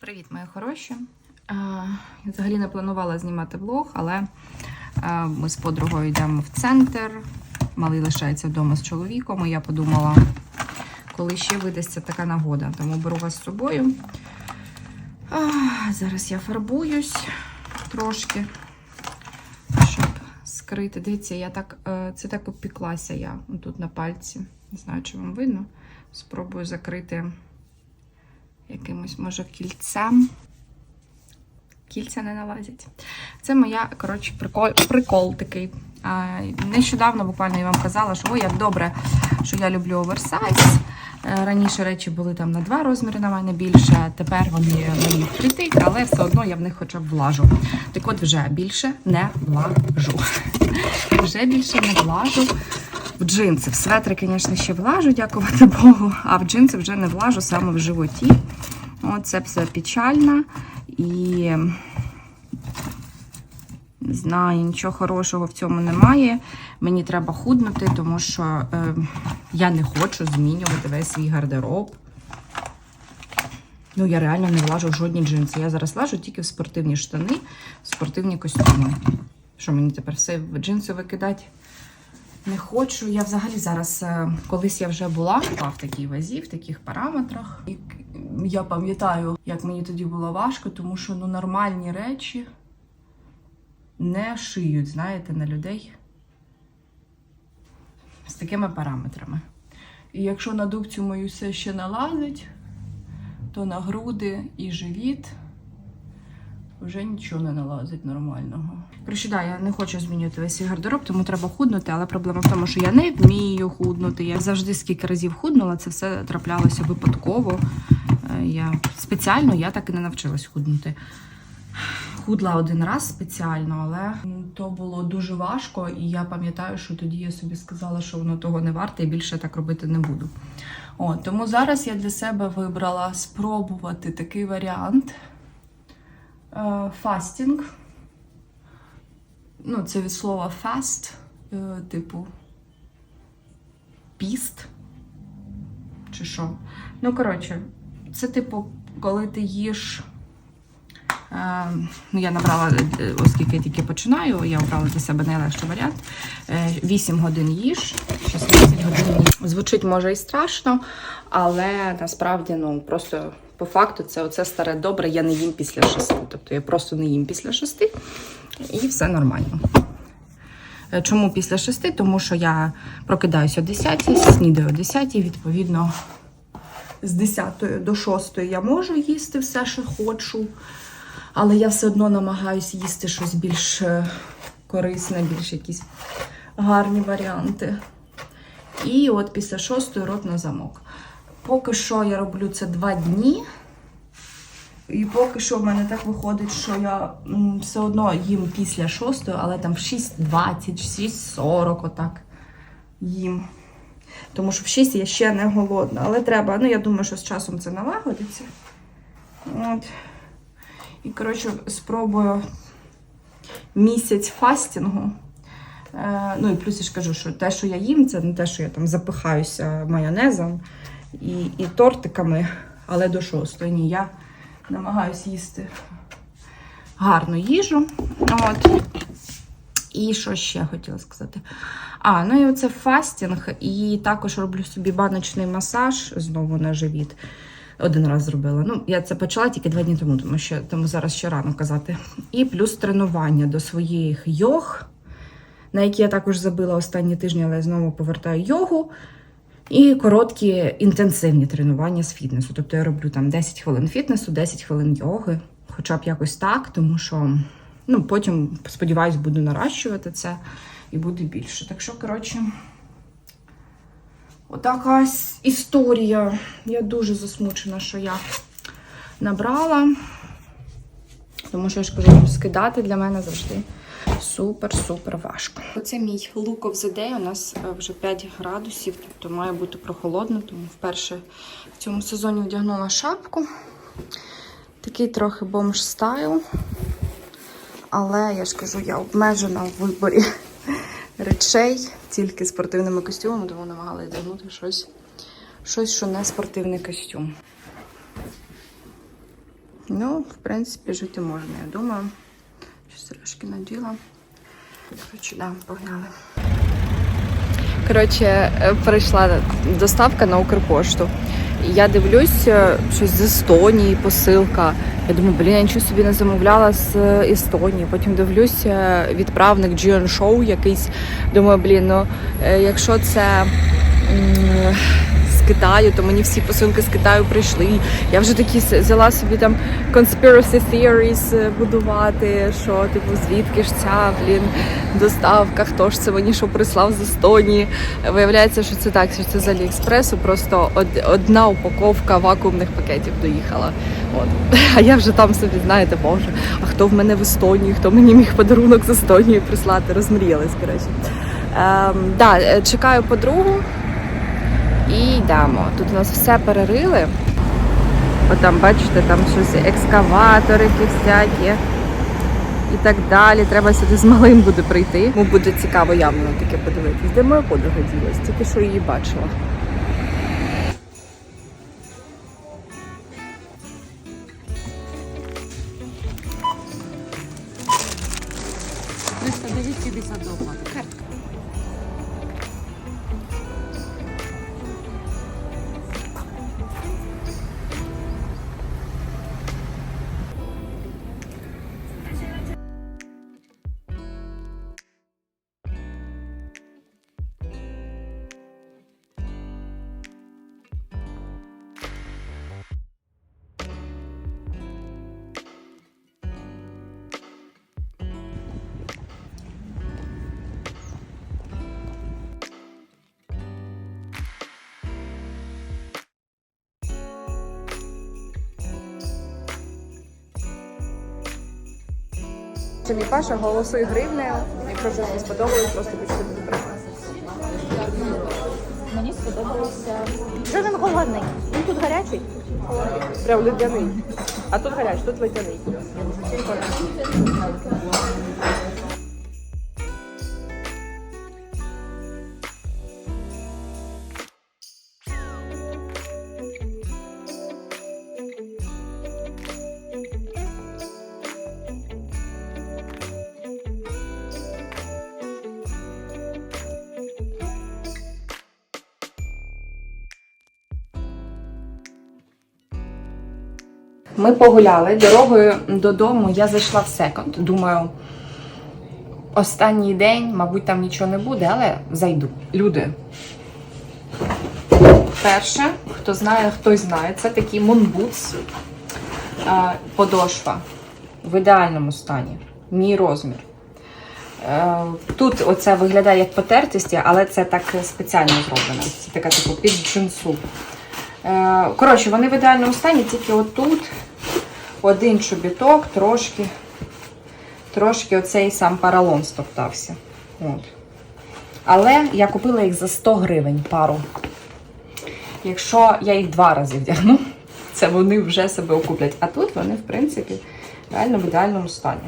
Привіт, мої хороші. Е, Я взагалі не планувала знімати влог, але е, ми з подругою йдемо в центр. Малий лишається вдома з чоловіком. І я подумала, коли ще видасться така нагода. Тому беру вас з собою. Зараз я фарбуюсь трошки, щоб скрити. Дивіться, я так, е, це так обпіклася я тут на пальці. Не знаю, чи вам видно. Спробую закрити якимось, може, кільцем. Кільця не налазять. Це моя, коротше, прикол, прикол такий. А, нещодавно буквально я вам казала, що ой, як добре, що я люблю оверсайз. Е, Раніше речі були там на два розміри на мене більше, тепер вони мені впритик, але все одно я в них хоча б влажу. Так от вже більше не влажу. Вже більше не влажу в джинси. В светри, звісно, ще влажу, дякувати Богу, а в джинси вже не влажу саме в животі. Оце все печально. І не знаю, нічого хорошого в цьому немає. Мені треба худнути, тому що е, я не хочу змінювати весь свій гардероб. Ну, я реально не влажу в жодні джинси. Я зараз влажу тільки в спортивні штани, в спортивні костюми. Що мені тепер все в джинси викидати? Не хочу. Я взагалі зараз, е, колись я вже була в такій вазі, в таких параметрах. І я пам'ятаю, як мені тоді було важко, тому що ну, нормальні речі не шиють, знаєте, на людей з такими параметрами. І якщо на дубцю мою все ще налазить, то на груди і живіт вже нічого не налазить нормального. Коротше, да, я не хочу змінювати весь свій гардероб, тому треба худнути, але проблема в тому, що я не вмію худнути. Я завжди скільки разів худнула, це все траплялося випадково. Е, Я спеціально я так і не навчилась худнути. Худла один раз спеціально, але то було дуже важко, і я пам'ятаю, що тоді я собі сказала, що воно того не варте, і більше так робити не буду. О, тому зараз я для себе вибрала спробувати такий варіант фастінг. Ну, це від слова fast, е, типу піст. Чи що? Ну, коротше, це типу, коли ти їш. Е, ну, я набрала, е, оскільки я тільки починаю, я обрала для себе найлегший варіант. Е, 8 годин їж, 16 годин. Звучить може і страшно, але насправді ну, просто по факту це оце старе добре, я не їм після 6. Тобто я просто не їм після 6 і все нормально. Е, Чому після 6? Тому що я прокидаюся о 10, снідаю о 10, відповідно, з 10 до 6 я можу їсти все, що хочу. Але я все одно намагаюся їсти щось більш е, корисне, більш якісь гарні варіанти. І от після шостої рот на замок. Поки що я роблю це два дні. І поки що в мене так виходить, що я все одно їм після шостої, але там в 6.20, 6.40 отак їм. Тому що в 6 я ще не голодна. Але треба, ну я думаю, що з часом це налагодиться. От. І, коротше, спробую місяць фастінгу. Е, ну і плюс я ж кажу, що те, що я їм, це не те, що я там запихаюся майонезом і, і тортиками, але до шостої. Ні, я намагаюся їсти гарну їжу. От. І що ще хотіла сказати? А, ну і оце фастінг, і також роблю собі баночний масаж знову на живіт. Один раз зробила. Ну, я це почала тільки два дні тому, тому що тому зараз ще рано казати. І плюс тренування до своїх йог, на які я також забила останні тижні, але я знову повертаю йогу. І короткі інтенсивні тренування з фітнесу. Тобто я роблю там 10 хвилин фітнесу, 10 хвилин йоги, хоча б якось так, тому що ну, потім, сподіваюсь, буду наращувати це і буде більше. Так що, коротше, отака історія. Я дуже засмучена, що я набрала. Тому що я ж кажу, скидати для мене завжди супер-супер важко. Оце мій look of the day. У нас е, вже 5 градусів, тобто має бути прохолодно, тому вперше в цьому сезоні вдягнула шапку. Такий трохи бомж стайл. Але я ж кажу, я обмежена в виборі речей тільки спортивними костюмами, тому намагалася вдягнути щось, щось, що не спортивний костюм. Ну, в принципі, жити можна, я думаю. Сережки наділа. Коротше, да, погнали. Коротше, е, прийшла доставка на Укрпошту. Я дивлюсь, е, щось з Естонії, посилка. Я думаю, блін, я нічого собі не замовляла з е, Естонії. Потім дивлюсь, відправник GN Show якийсь. Думаю, блін, ну якщо це Китаю, то мені всі посилки з Китаю прийшли. Я вже такі взяла собі там conspiracy theories е, будувати, що типу звідки ж ця блін доставка, хто ж це мені що прислав з Естонії. Виявляється, що це так, що це з Аліекспресу, просто одна упаковка вакуумних пакетів доїхала. От. А я вже там собі, знаєте, боже, а хто в мене в Естонії, хто мені міг подарунок з Естонії прислати, розмріялась, коротше. Ем, да, е, чекаю подругу і йдемо. Тут у нас все перерили. От там, бачите, там щось екскаваторики всякі і так далі. Треба сюди з малим буде прийти. Йому буде цікаво явно таке подивитись. Де моя подруга ділась? Тільки що її бачила. Це мій Паша, голосуй гривнею. Якщо щось не сподобалось, просто пишіть добре. Мені сподобалося. Вже він голодний. Він тут гарячий. Прям ледяний. А тут гарячий, тут ледяний. Ми погуляли. Дорогою додому я зайшла в секонд. Думаю, останній день, мабуть, там нічого не буде, але зайду. Люди. Перше, хто знає, хтось знає, це такий мунбутс подошва в ідеальному стані. Мій розмір. Е, Тут оце виглядає як потертості, але це так спеціально зроблено. Це така типу під джинсу. Е, Коротше, вони в ідеальному стані, тільки отут один чобіток, трошки, трошки оцей сам паралон стоптався. От. Але я купила їх за 100 гривень пару. Якщо я їх два рази вдягну, це вони вже себе окуплять. А тут вони, в принципі, реально в ідеальному стані.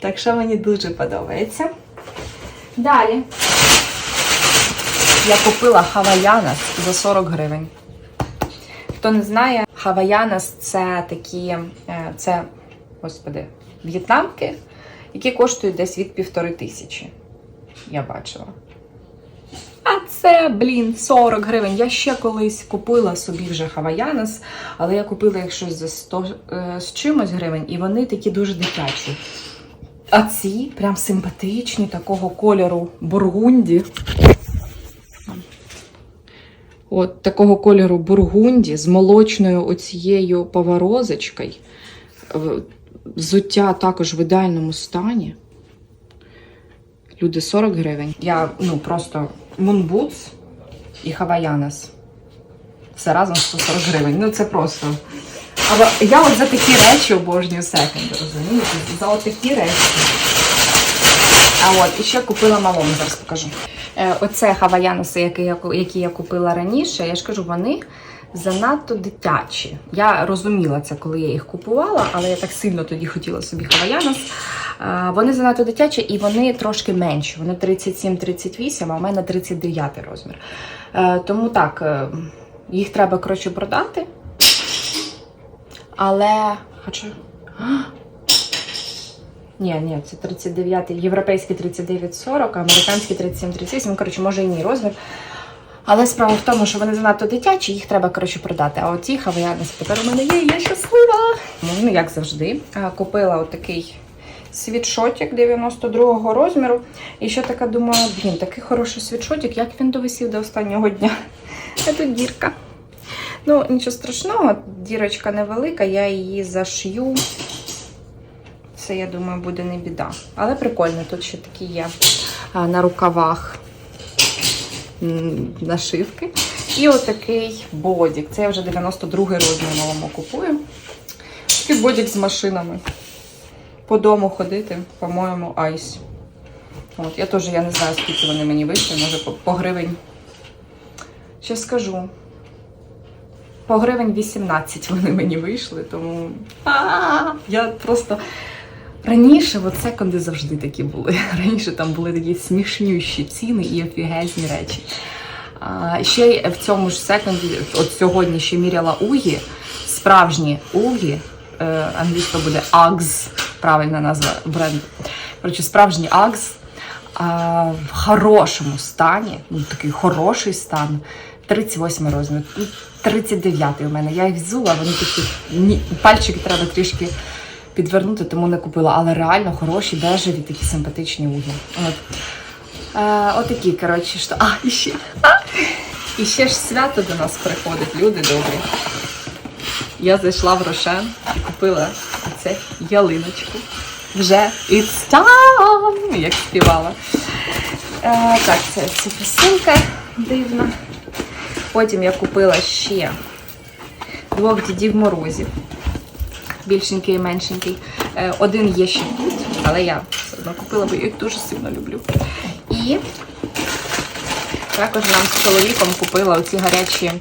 Так що мені дуже подобається. Далі я купила хаваянас за 40 гривень. Хто не знає, хаваянас це такі, е, це, господи, в'єтнамки, які коштують десь від півтори тисячі. Я бачила. А це, блін, 40 гривень. Я ще колись купила собі вже хаваянас, але я купила їх щось за 100 е, з чимось гривень, і вони такі дуже дитячі. А ці прям симпатичні, такого кольору бургунді. От такого кольору бургунді з молочною оцією поворозочкою. Взуття також в ідеальному стані. Люди 40 гривень. Я ну просто мунбутс і хаваянас. Все разом 140 гривень. Ну це просто. Але я от за такі речі обожнюю секонди, розумієте? За от такі речі. А от, і ще купила малому, зараз покажу. Е, Оце хаваяноси, які я, які я купила раніше, я ж кажу, вони занадто дитячі. Я розуміла це, коли я їх купувала, але я так сильно тоді хотіла собі хаваянос. Е, Вони занадто дитячі і вони трошки менші. Вони 37-38, а у мене 39 розмір. Е, Тому так, Їх треба, коротше, продати. Але. Хоча. Ні, ні, це 39, європейський 39,40, американський 37,38, ну, коротше, може і мій розмір. Але справа в тому, що вони занадто дитячі, їх треба коротше продати. А оці хаваянець тепер у мене є, я щаслива. Ну, як завжди, купила отакий світшотик 92-го розміру. І ще така думаю, блін, такий хороший світшотик, як він довисів до останнього дня. А тут дірка. Ну, нічого страшного, дірочка невелика, я її зашью. Це, я думаю, буде не біда. Але прикольно, тут ще такі є на рукавах нашивки. І отакий бодік. Це я вже 92 розмір новому купую. Такий бодік з машинами. По дому ходити, по-моєму, айс. От, я теж я не знаю, скільки вони мені вийшли, може по, гривень. Ще скажу. По гривень 18 вони мені вийшли, тому я просто. Раніше от секонди завжди такі були. Раніше там були такі смішнющі ціни і офігезні речі. А, ще в цьому ж секонді, от сьогодні ще міряла Угі, справжні Угі, е, англійська буде Uggs, правильна назва бренду. Коротше, справжні Uggs а, в хорошому стані, ну такий хороший стан. 38 розмір, ну, 39 у мене. Я їх взула, вони такі пальчики треба трішки підвернути, тому не купила. Але реально хороші, бежеві, такі симпатичні угі. От. Е, отакі, коротше, що. А, і ще. А! І ще ж свято до нас приходить, люди добрі. Я зайшла в Рошен і купила оце ялиночку. Вже it's time, як співала. Е, так, це, це посилка дивна. Потім я купила ще двох дідів морозів. Більшенький і меншенький. Е, один є ще тут, але я все одно купила, бо я їх дуже сильно люблю. І також нам з чоловіком купила оці гарячі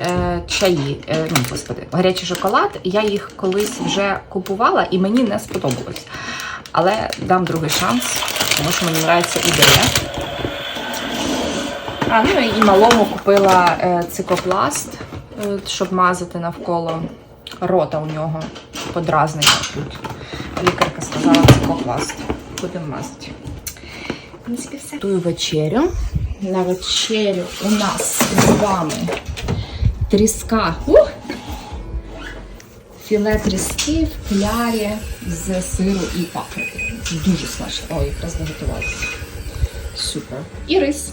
е, чаї. Е, ну, господи, гарячий шоколад. Я їх колись вже купувала і мені не сподобалось. Але дам другий шанс, тому що мені подобається ідея. А, ну і малому купила е, цикопласт, щоб мазати навколо рота у нього подразнення тут. Лікарка сказала цикопласт. Будемо мазати. В все. Тую вечерю. На вечерю у нас з вами тріска. Ух! Філе тріски в клярі з сиру і паприки. Дуже смачно. О, якраз доготувалося. Супер. І рис.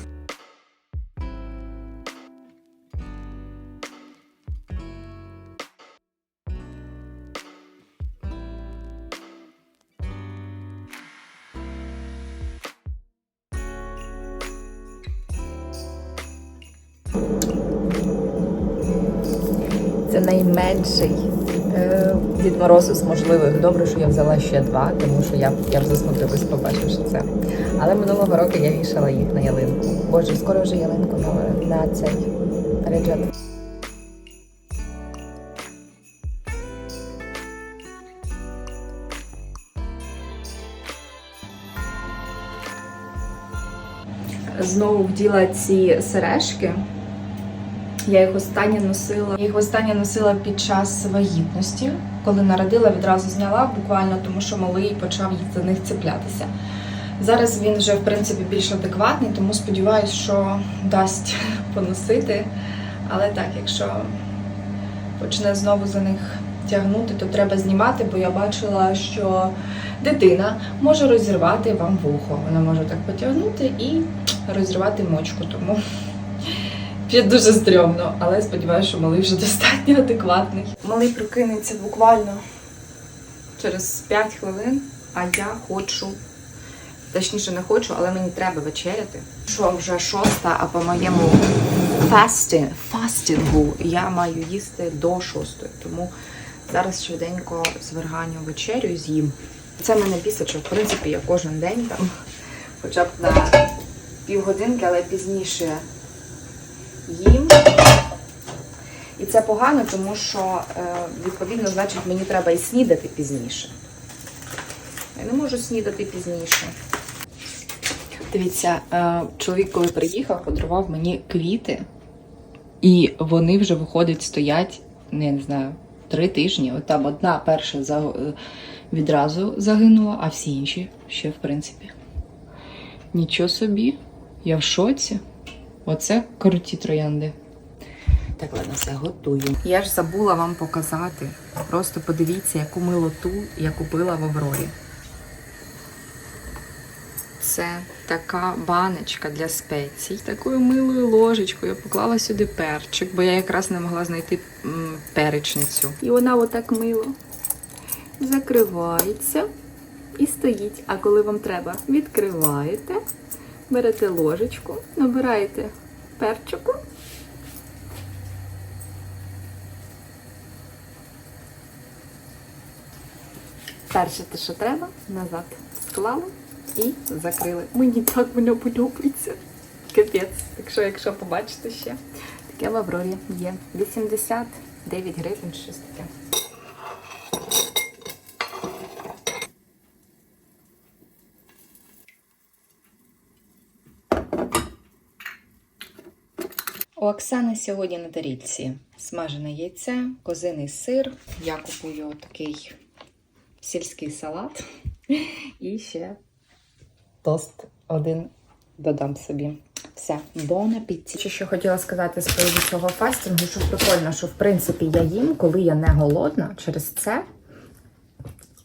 Це найменший е, Дід з можливих. Добре, що я взяла ще два, тому що я, я б засмутилась, побачивши це. Але минулого року я вішала їх на ялинку. Боже, скоро вже ялинку на, на цей наряджати. Знову вділа ці сережки. Я їх останнє носила. Я їх останнє носила під час вагітності. Коли народила, відразу зняла буквально, тому що малий почав за них цеплятися. Зараз він вже в принципі більш адекватний, тому сподіваюся, що дасть поносити. Але так, якщо почне знову за них тягнути, то треба знімати, бо я бачила, що дитина може розірвати вам вухо. Вона може так потягнути і розірвати мочку. Тому Ще дуже стрьомно, але сподіваюся, що малий вже достатньо адекватний. Малий прокинеться буквально через 5 хвилин, а я хочу, точніше не хочу, але мені треба вечеряти. Що вже шоста, а по моєму фасти, фастингу я маю їсти до шостої. Тому зараз швиденько зверганю вечерю і з'їм. Це мене бісить, в принципі я кожен день там, хоча б на півгодинки, але пізніше їм. І це погано, тому що, е, відповідно, значить, мені треба і снідати пізніше. Я не можу снідати пізніше. Дивіться, е, чоловік, коли приїхав, подарував мені квіти. І вони вже виходять, стоять, ну, не знаю, три тижні. От там одна перша е, відразу загинула, а всі інші ще, в принципі. Нічого собі, я в шоці. Оце круті троянди. Так, ладно, все готую. Я ж забула вам показати. Просто подивіться, яку милоту я купила в Аврорі. Це така баночка для спецій. Такою милою ложечкою я поклала сюди перчик, бо я якраз не могла знайти перечницю. І вона отак мило закривається і стоїть. А коли вам треба, відкриваєте, берете ложечку, набираєте перчику. Перше те, що треба, назад склали і закрили. Мені так воно подобається. Капець. Так що, якщо побачите ще, таке в Аврорі є. 89 гривень, щось таке. У Оксани сьогодні на тарілці смажене яйце, козиний сир. Я купую такий сільський салат. І ще тост один додам собі. Все, бон аппетит. Ще хотіла сказати з приводу цього фастінгу, що прикольно, що в принципі я їм, коли я не голодна, через це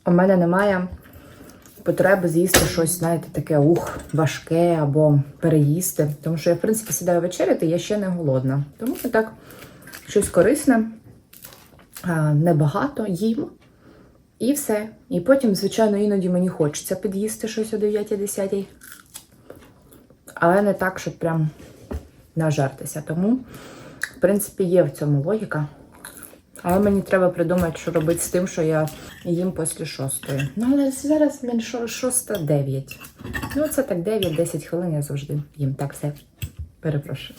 у мене немає потреби з'їсти щось, знаєте, таке ух, важке або переїсти. Тому що я, в принципі, сідаю вечеряти, я ще не голодна. Тому що так щось корисне, небагато їм. І все. І потім, звичайно, іноді мені хочеться під'їсти щось о 9-10. Але не так, щоб прям нажертися. Тому, в принципі, є в цьому логіка. Але мені треба придумати, що робити з тим, що я їм після шостої. Ну, але зараз мені шоста дев'ять. Ну, це так 9-10 хвилин я завжди їм. Так, все. Перепрошую.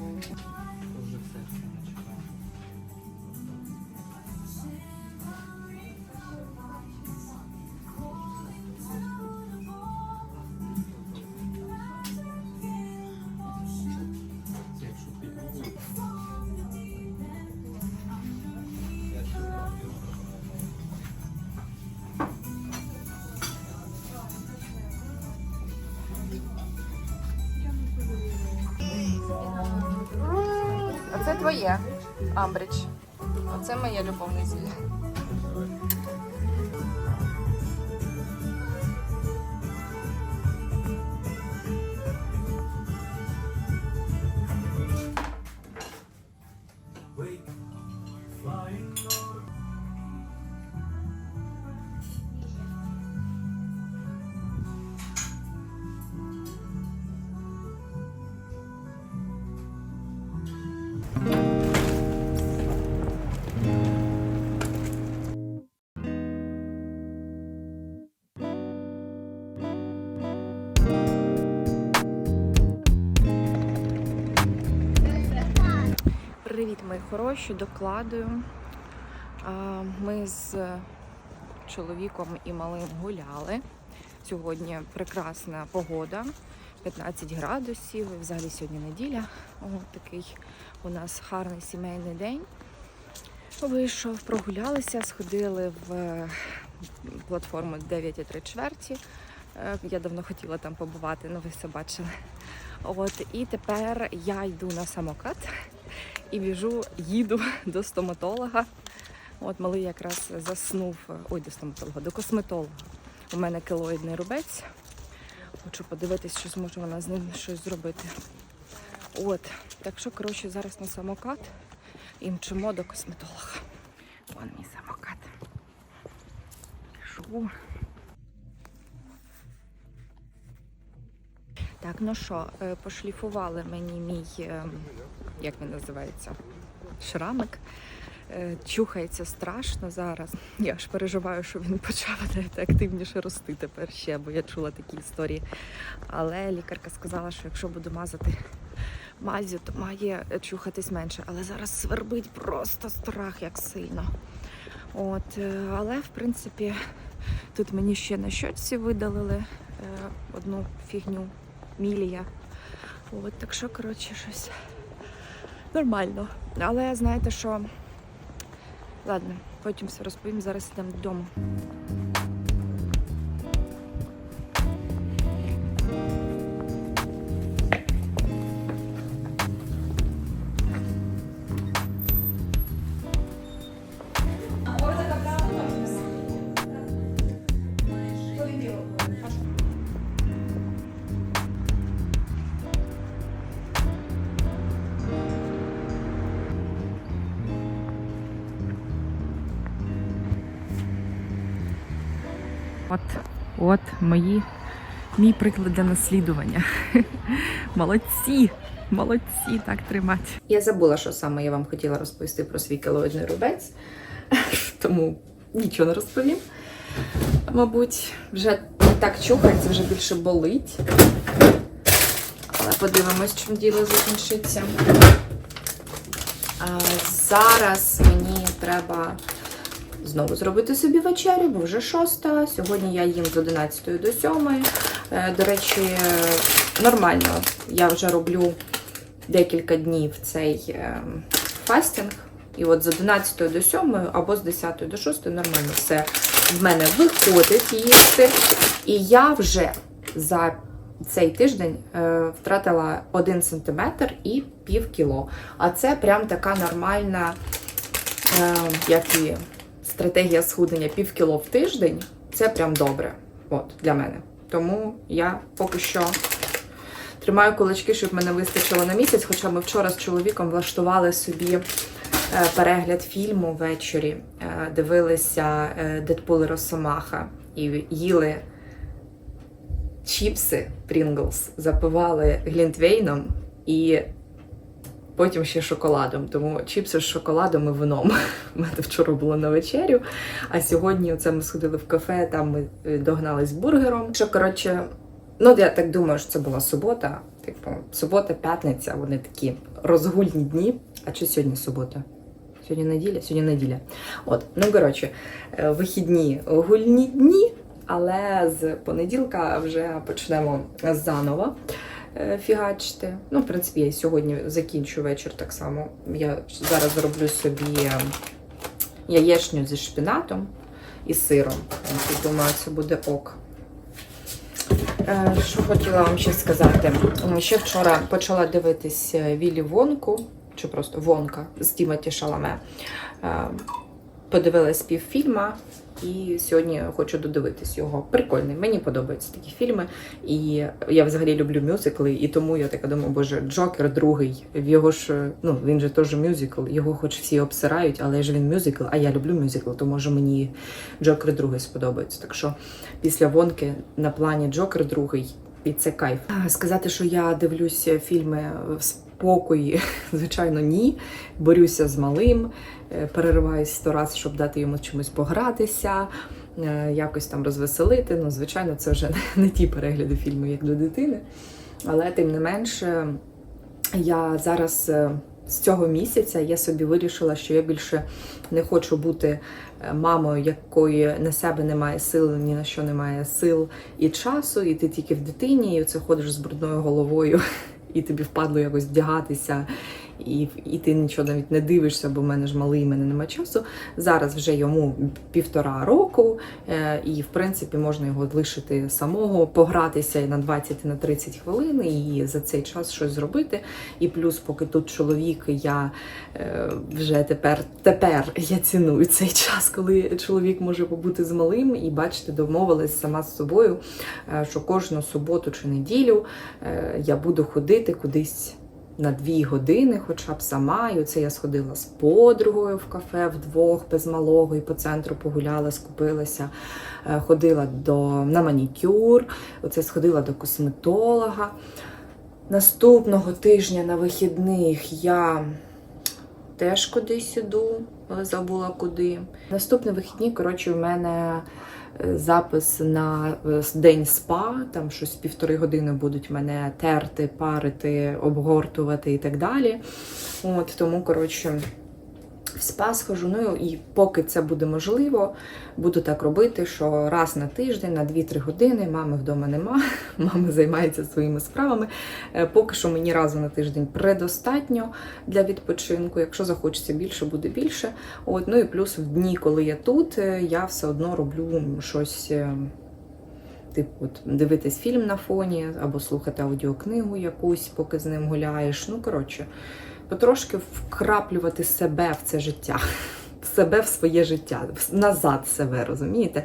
Cambridge. Хороші, докладую. Ми з чоловіком і малим гуляли. Сьогодні прекрасна погода, 15 градусів. Взагалі сьогодні неділя. Ось такий у нас гарний сімейний день. Вийшов, прогулялися, сходили в е, платформу 9,3 чверті. Е, Я давно хотіла там побувати, ну ви все бачили. От і тепер я йду на самокат і біжу, їду до стоматолога. От малий якраз заснув. Ой, до стоматолога, до косметолога. У мене килоїдний рубець. Хочу подивитись, що зможе вона з ним щось зробити. От, так що, коротше, зараз на самокат і мчимо до косметолога. Вон мій самокат. Пішу. Так, ну що, е, пошліфували мені мій, е, як він називається, шрамик. Е, Чухається страшно зараз. Я аж переживаю, що він почав активніше рости тепер ще, бо я чула такі історії. Але лікарка сказала, що якщо буду мазати мазю, то має чухатись менше. Але зараз свербить просто страх, як сильно. От, але в принципі тут мені ще на щочці видалили одну фігню мілія. От, так що, коротше, щось нормально. Але знаєте що? Ладно, потім все розповім, зараз йдемо додому. Мої, мій приклад для наслідування. Молодці! Молодці, так тримати. Я забула, що саме я вам хотіла розповісти про свій кілоїдний рубець, тому нічого не розповім. Мабуть, вже так чухається, вже більше болить. Але подивимось, чим діло закінчиться. Зараз мені треба знову зробити собі вечерю, бо вже шоста. Сьогодні я їм з 11 до 7. Е, До речі, нормально. Я вже роблю декілька днів цей е, фастинг. І от з 11 до 7 або з 10 до 6 нормально все в мене виходить їсти. І я вже за цей тиждень е, втратила 1 см і пів кіло. А це прям така нормальна, як і стратегія схуднення пів кіло в тиждень. Це прям добре. От, для мене. Тому я поки що тримаю кулачки, щоб мене вистачило на місяць. Хоча ми вчора з чоловіком влаштували собі е, перегляд фільму ввечері, е, дивилися Дедпул і Росомаха і їли чіпси Pringles, запивали глінтвейном і потім ще шоколадом. Тому чіпси з шоколадом і вином. У мене вчора було на вечерю. А сьогодні оце ми сходили в кафе, там ми е, догнались бургером. Що коротше, ну я так думаю, що це була субота. Типу, субота, п'ятниця, вони такі розгульні дні. А чи сьогодні субота? Сьогодні неділя? Сьогодні неділя. От, ну коротше, е, вихідні гульні дні, але з понеділка вже почнемо заново фігачити. Ну, в принципі, я сьогодні закінчу вечір так само. Я зараз зроблю собі е, яєчню зі шпінатом і сиром. Думаю, це буде ок. Е, Що хотіла вам ще сказати? Ще вчора почала дивитись е, Вілі Вонку, чи просто Вонка з Тімоті Шаламе. Подивилась півфільма і сьогодні хочу додивитись його. Прикольний, мені подобаються такі фільми. І я взагалі люблю мюзикли, і тому я така думаю, боже, Джокер другий. В його ж ну він же теж мюзикл, його хоч всі обсирають, але ж він мюзикл, а я люблю мюзикл, то може мені Джокер другий сподобається. Так що після вонки на плані Джокер другий, і це кайф. Сказати, що я дивлюся фільми в спокої, звичайно, ні. Борюся з малим, перериваюсь сто раз, щоб дати йому чимось погратися, е, якось там розвеселити. Ну, звичайно, це вже не ті перегляди фільму, як для дитини. Але тим не менше, я зараз е, з цього місяця я собі вирішила, що я більше не хочу бути е, мамою, якої на себе немає сил, ні на що немає сил і часу, і ти тільки в дитині, і це ходиш з брудною головою, і тобі впадло якось вдягатися. І, і ти нічого навіть не дивишся, бо в мене ж малий, в мене немає часу. Зараз вже йому півтора року, е, і в принципі можна його лишити самого, погратися на 20 і на 30 хвилин, і за цей час щось зробити. І плюс, поки тут чоловік, я е, вже тепер, тепер я ціную цей час, коли чоловік може побути з малим, і бачите, домовилась сама з собою, е, що кожну суботу чи неділю я буду ходити кудись. На дві години, хоча б сама, і оце я сходила з подругою в кафе вдвох без малого, і по центру погуляла, скупилася, Е, ходила до, на манікюр, оце сходила до косметолога. Наступного тижня на вихідних я теж кудись іду, але забула куди. Наступні вихідні, коротше, в мене запис на е, день спа, там щось півтори години будуть мене терти, парити, обгортувати і так далі. От тому, коротше, в спа схожу. Ну і поки це буде можливо, буду так робити, що раз на тиждень, на 2-3 години мами вдома нема, мама займається своїми справами. Е, Поки що мені разу на тиждень предостатньо для відпочинку. Якщо захочеться більше, буде більше. От, ну і плюс в дні, коли я тут, е, я все одно роблю щось. е, Типу, от, дивитись фільм на фоні або слухати аудіокнигу якусь, поки з ним гуляєш. Ну, коротше, потрошки вкраплювати себе в це життя, в себе в своє життя, назад себе, розумієте?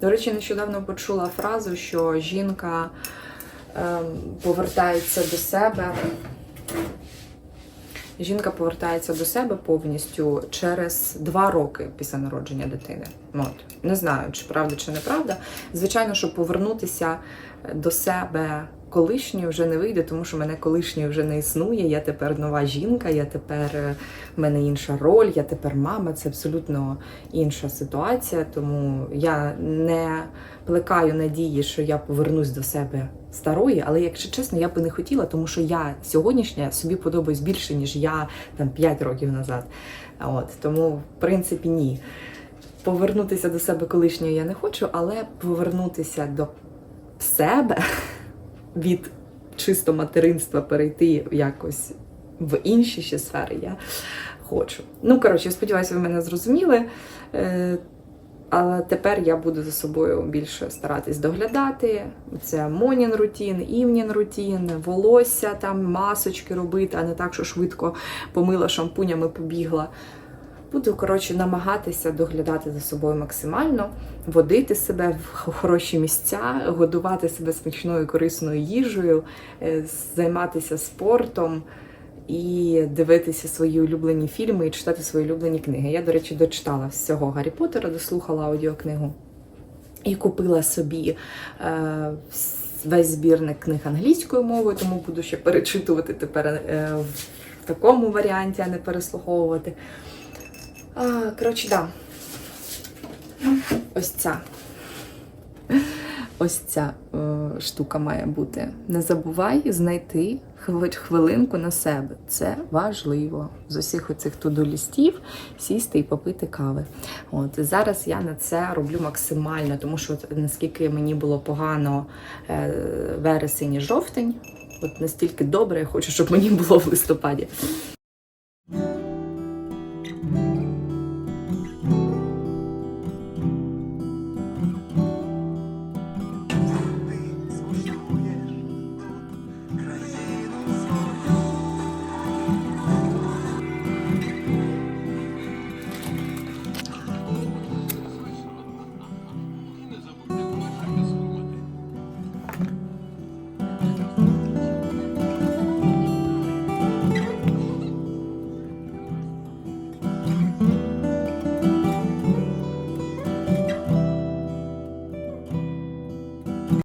До речі, нещодавно почула фразу, що жінка ем, повертається до себе. Жінка повертається до себе повністю через два роки після народження дитини. От не знаю, чи правда, чи неправда. Звичайно, що повернутися до себе колишньою вже не вийде, тому що мене колишньої вже не існує. Я тепер нова жінка, я тепер е, в мене інша роль, я тепер мама. Це абсолютно інша ситуація. Тому я не плекаю надії, що я повернусь до себе старої, але якщо чесно, я би не хотіла, тому що я сьогоднішня собі подобаюсь більше, ніж я там 5 років назад. От тому, в принципі, ні. Повернутися до себе колишньої я не хочу, але повернутися до себе від чисто материнства перейти якось в інші ще сфери я хочу. Ну, коротше, сподіваюся, ви мене зрозуміли. Е, але тепер я буду за собою більше старатись доглядати. Це монін рутін, івнін рутін, волосся, там масочки робити, а не так, що швидко помила шампунями, побігла. Буду, коротше, намагатися доглядати за собою максимально, водити себе в хороші місця, годувати себе смачною корисною їжею, е, займатися спортом і дивитися свої улюблені фільми і читати свої улюблені книги. Я, до речі, дочитала всього Гаррі Поттера, дослухала аудіокнигу і купила собі е, весь збірник книг англійською мовою, тому буду ще перечитувати тепер е, в такому варіанті, а не переслуховувати. А, коротше, да. Ось ця. Ось ця е, штука має бути. Не забувай знайти хвилинку на себе. Це важливо. З усіх оцих туду-лістів сісти і попити кави. От зараз я на це роблю максимально, тому що от наскільки мені було погано е, вересень і жовтень, от настільки добре я хочу, щоб мені було в листопаді.